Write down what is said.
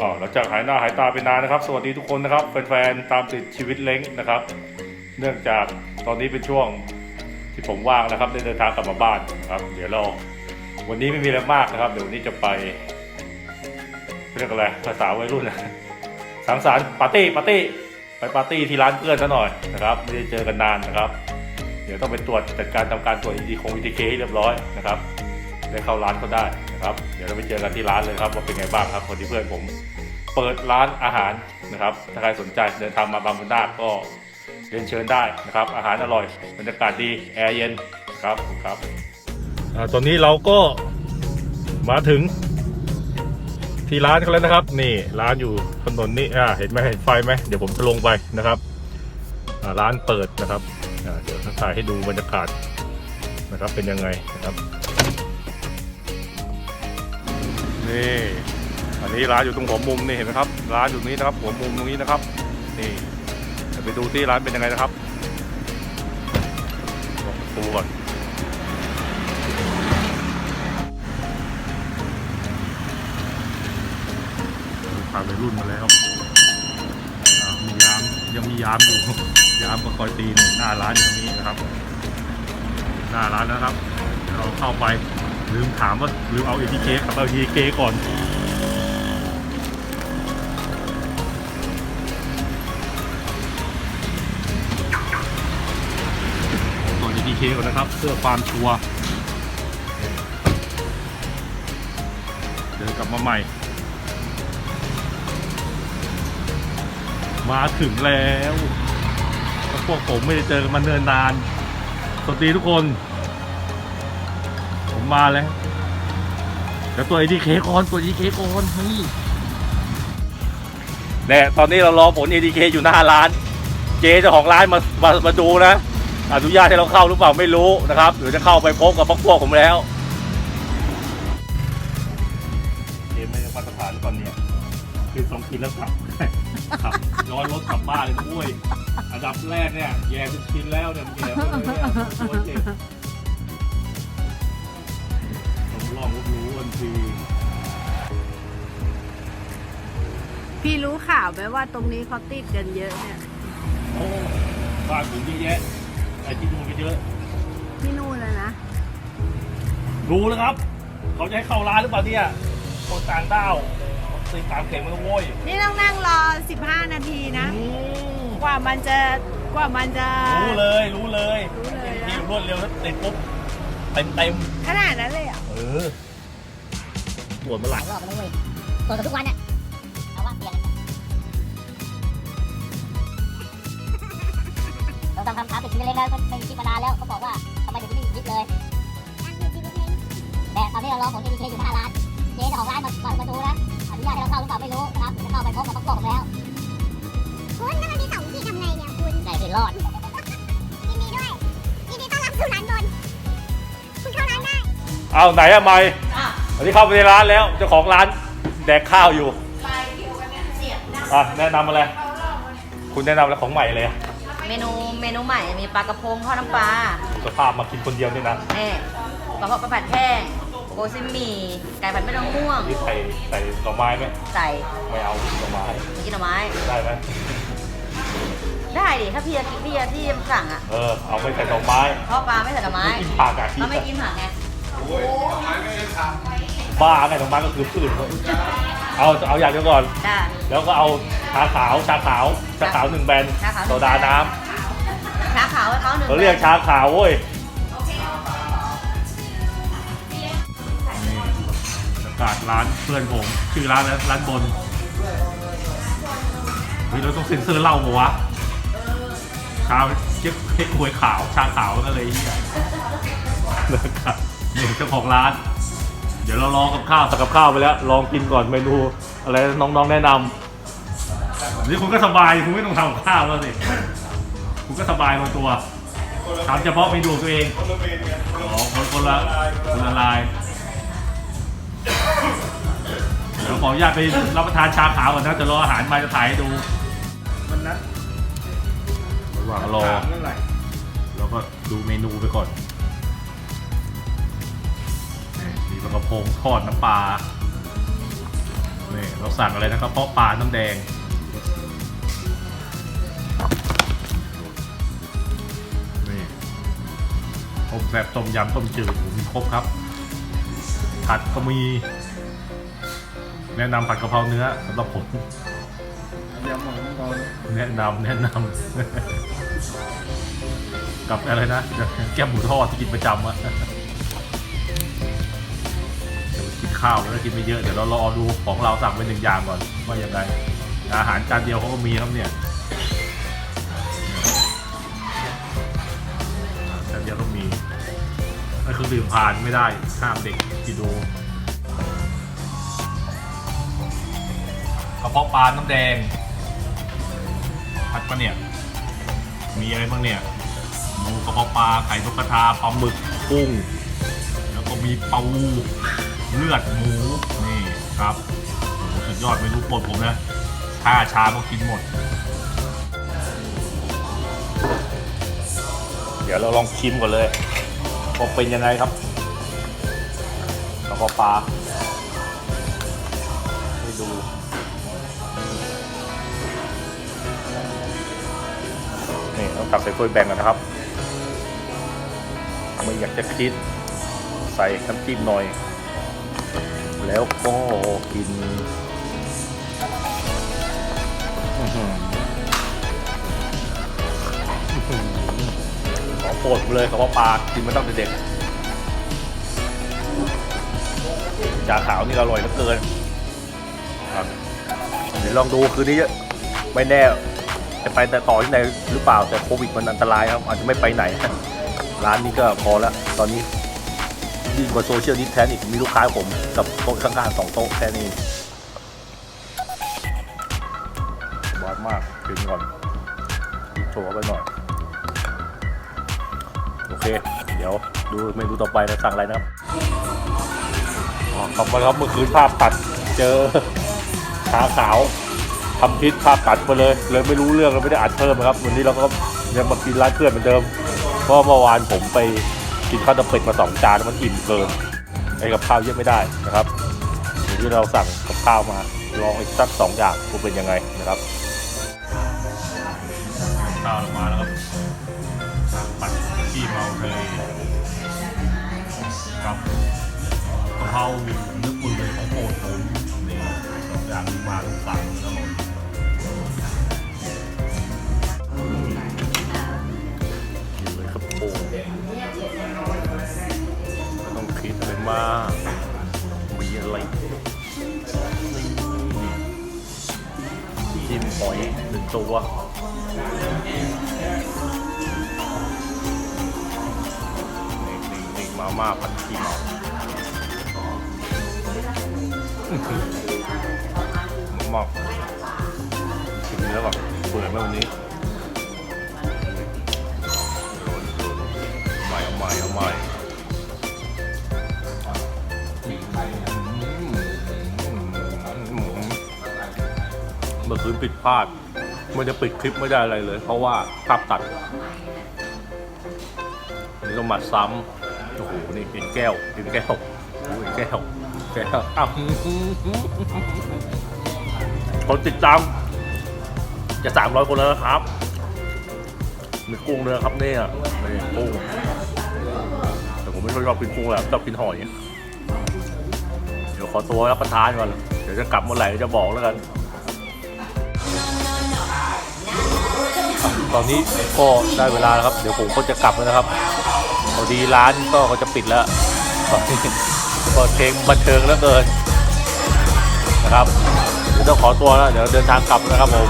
ก็หลังจากหายหน้าหายตาไปนานนะครับ สวัสดีทุกคนนะครับแฟนๆตามติดชีวิตเล้งนะครับ เนื่องจากตอนนี้เป็นช่วงที่ผมว่างนะครับได้เดินทางกลับมาบ้านนะครับ เดี๋ยวเราวันนี้ไม่มีอะไรมากนะครับ เดี๋ยววันนี้จะไปเรียกอะไรภาษาวัยรุ่นนะสังสรรค์ปาร์ตี้ปาร์ตี้ไปปาร์ตี้ที่ร้านเพื่อนซะหน่อยนะครับ ไม่ได้เจอกันนานนะครับ เดี๋ยวต้องไปตรวจจัดการทำการตรวจอีดีคงอีดีเคให้เรียบร้อยนะครับได้เข้าร้านก็ได้นะครับ เดี๋ยวเราไปเจอกันที่ร้านเลยครับว่าเป็นไงบ้างครับคนที่เพื่อนผม เปิดร้านอาหารนะครับ ถ้าใครสนใจเดินทางมาบางบุญนาคก็เรียนเชิญได้นะครับ อาหารอร่อยบรรยากาศดีแอร์เย็นครับครับอตอนนี้เราก็มาถึงที่ร้านกันแล้วนะครับ นี่ร้านอยู่ถนนนี้อ่าเห็นไหมเห็นไฟไหมเดี๋ยวผมจะลงไปนะครับร้านเปิดนะครับเดี๋ยวถ่ายให้ดูบรรยากาศนะครับเป็นยังไงนะครับนี่ อันนี้ร้านอยู่ตรงหัวมุมนี่เห็นไหมครับ ร้านอยู่ตรงนี้นะครับ หัวมุมตรงนี้นะครับ นี่เดี๋ยวไปดูที่ร้านเป็นยังไงนะครับปูก่อนพาไปรุ่นมาแล้วมียามยังมียามอยู่ยามก็คอยตีนี่หน้าร้านอยู่ตรงนี้นะครับ หน้าร้านนะครับ เราเข้าไปลืมถามว่าลืมเอา ATK กับเอา ATK ก่อนก่อน ATK ก่อนนะครับ เพื่อความชัวร์เดินกลับมาใหม่ มาถึงแล้วพวกผมไม่ได้เจอกันมาเนิ่นนาน สวัสดีทุกคน ผมมาแล้วเดี๋ยวตัว ATK ก่อนตัว ATK ก่อนเฮ้ยเนี่ยตอนนี้เรารอผล ATK อยู่หน้าร้าน เจเจ้าของร้านมามามาดูนะ อนุญาตให้เราเข้าหรือเปล่าไม่รู้นะครับหรือจะเข้าไปพบกับพวกพวกผมแล้วเกมไม่ได้มาตรฐานก่อนเนี่ยคือสองกินแล้วกลับขับย้อนรถกลับบ้านเลยด้วยอันดับแรกเนี่ยแย่เป็นชิ้นแล้วเนี่ยมันแย่ไปเลยเนี่ยตัวเจ็บต้องลองรู้กันทีพี่รู้ข่าวไหมว่าตรงนี้เขาติดกันเยอะเนี่ย โอ้บ้านผมเยอะแยะไอ้ ที่ดูนก็เยอะ ที่นู่นเลยนะ รู้แล้วครับ เขาจะให้เข้าร้านหรือเปล่าเนี่ยคนต่างด้าวตีตามเข็มมันก็โว้ยนี่ต้องนั่งรอ 15 นาทีนะ อืมกว่ามันจะกว่ามันจะ รู้เลยรู้เลยรู้เลยนะ ทีมรวดเร็วแล้วติดปุ๊บเต็มเต็มขนาดนั้นเลยอะๆเออปวดมาหหลัลางยรอบแล้วเว้ยตรวจกันทุกวันเนี่ย เราทำคำถามติดชีวิตเล็กแล้วก็ไม่มีคิดมานานแล้วเขาบอกว่าทำไมถึงไม่มีคิดเลยแต่ตอนนี้เรารอผล ATK อยู่หน้าร้านเจ๊เจ้าของร้านมามามาดูนะอนุญาตให้เราเข้าหรือเปล่าไม่รู้นะครับจะเข้าไปพบกับพวกผมแล้วคุณถ้ามันมีสองวิธีทำไงเนี่ยคุณได้สิรอดยินดีด้วยยินดีต้อนรับสู่ร้านบนคุณเข้าร้านได้เอาไหนอะไม่อันนี้เข้าไปในร้านแล้วเจ้าของร้านแดกข้าวอยู่อะแนะนำอะไรคุณแนะนำอะไรของใหม่เลยอะ เมนูเมนูใหม่มีปลากระพงทอดน้ำปลาสภาพมากินคนเดียวนี่นะแน่ปลาทอดปลาผัดแห้งโกซิหมี่ไก่ผัดไม่ต้องม่วงนี่ใส่ใส่หน่อไม้ไหมใส่ไม่เอาหน่อไม้กินหน่อไม้ได้ไหมได้ดิถ้าพี่จะกินพี่จะที่จะสั่งอะเออเอาไม่ใส่หน่อไม้ทอดปลาไม่ใส่หน่อไม้กินผักอะเราไม่กินผักไงบ้าไงหน่อไม้ก็คือพืช เอาเอาอย่างเดียวก่อนได้แล้วก็เอาชาขาวชาขาวชาขาวหนึ่งแบนชาขาวหนึ่ง โซดาน้ชาขาวให้เขาหนึ่ำงเขาเรียกชาขาวเว้ยบรรยากาศร้านเพื่อนผม ชื่อร้านนะร้านบนเฮ้ยเราต้องเซ็นเซอร์เหล้าปะวะชาเจ๊กเจ๊กควยขาว ชาขาวก็เลยเหียนะครับนี่เจ้าของร้าน เดี๋ยวเราลองกับข้าวสั่งกับข้าวไปแล้ว ลองกินก่อนเมนูอะไรน้องๆแนะนำนี่คุณก็สบายคุณไม่ต้องทำกับข้าวแล้วสิคุณก็สบายลงตัวทำเฉพาะเมนูของตัวเองอ๋อคนคนละคนละลายเดี๋ยวขออนุญาตไปรับประทานชาขาวก่อนนะจะรออาหารมาจะถ่ายให้ดูมันนัดระหว่างรอถามเรื่องอะไรเราก็ดูเมนูไปก่อน ปลากระพงทอดน้ำปลานี่เราสั่งอะไรนะครับเพาะปลาน้ำแดง นี่ต้มแบบต้มยำต้มจืดมีครบครับ ผัดก็มี แนะนำผัดกะเพราเนื้อสำหรับผมแนะนำแนะนำกับอะไรนะ แก้มหมูทอดที่กินประจำอะ ข้าวแล้วกินไม่เยอะเดี๋ยวเรารอดูของเราสั่งไปหนึ่งอย่างก่อนว่าอยังไงอาหารจานเดียวเขาก็มีครับเนี่ยจานเดียวต้องมีนั่นคือดื่มผ่านไม่ได้ห้ามเด็กกินดูกระเพาะปลาน้ำแดงผัดปะเนี่ย มีอะไรบ้างเนี่ยหมูกระเพาะปลาไข่นกกระทาปลาหมึกกุ้ง มีปูเลือดหมูนี่ครับโอ้โหสุดยอดเมนูโปรดผมนะห้าชามก็กินหมด เดี๋ยวเราลองชิมก่อนเลยว่าเป็นยังไงครับกระเพาะปลาให้ดูนี่ต้องตักใส่ถ้วยแบ่งกันนะครับไม่อยากจะคิด ใส่น้ำจิ้มหน่อย แล้วก็กินหออื้อหือขอโปรดเลยคำว่าปลากินมาตั้งแต่เด็กจาขาวนี่อร่อยเหลือเกินครับเดี๋ยวลองดูคืนนี้ไม่แน่จะไปแต่ต่อที่ไหนหรือเปล่าแต่โควิดมันอันตรายครับ อาจจะไม่ไปไหน ร้านนี้ก็พอแล้วตอนนี้ ยิ่งกว่าโซเชียลดิสแทนอีกมีลูกค้าผมกับโต๊ะข้างๆสองโต๊ะแค่นี้บอสมากกินก่อนโชว์ไปหน่อย โอเค เดี๋ยวดูเมนูต่อไปนะสั่งอะไรนะครับขอบคุณครับเมื่อคืนภาพตัดเจอขาขาวทำพิษภาพตัดไปเลย เลยไม่รู้เรื่องเลยไม่ได้อัดเพิ่มนะครับ วันนี้เราก็ยังมากินร้านเพื่อนเหมือนเดิมเพราะเมื่อวานผมไป กินข้าวตะเป็ดมาสองจานมันอิ่มเกินไอ้กับข้าวเยอะไม่ได้นะครับอย่างที่เราสั่งกับข้าวมาลองอีกสักสองอย่างว่าเป็นยังไงนะครับข้าวมาแล้วครับผัดขี้เมาทะเลกับกะเพราหมึก คิดอะไรมากมีอะไรนี่จิ้มหอยหนึ่งตัวนี่นี่นี่มาม่าผัดขี้เมาหมอกชิมเนื้อก่อนเปื่อยไหมวันนี้โดนโดนเอาใหม่เอาใหม่เอาใหม่ มื่อคืนผิดพลาดไม่จะปิดคลิปไม่ได้อะไรเลย เพราะว่าภาพตัดนี่ต้องมาซ้ำโอ้โหนี่เป็นแก้วเป็นแก้วโอ้ยแก้วแก้วอ้าวคนติดตามจะสามร้อยคนแล้วนะครับ มีกุ้งด้วยนะครับเนี่ยนี่กุ้งแต่ผมไม่ค่อยชอบกินกุ้งแหละชอบกินหอย เดี๋ยวขอตัวรับประทานก่อน เดี๋ยวจะกลับเมื่อไหร่จะบอกแล้วกัน ตอนนี้ก็ได้เวลาแล้วครับ เดี๋ยวผมก็จะกลับแล้วนะครับพอดีร้านก็เขาจะปิดแล้วตอนนี้เปิดเพลงบันเทิงแล้วเกินนะครับต้องขอตัวแล้วเดี๋ยวเดินทางกลับนะครับผม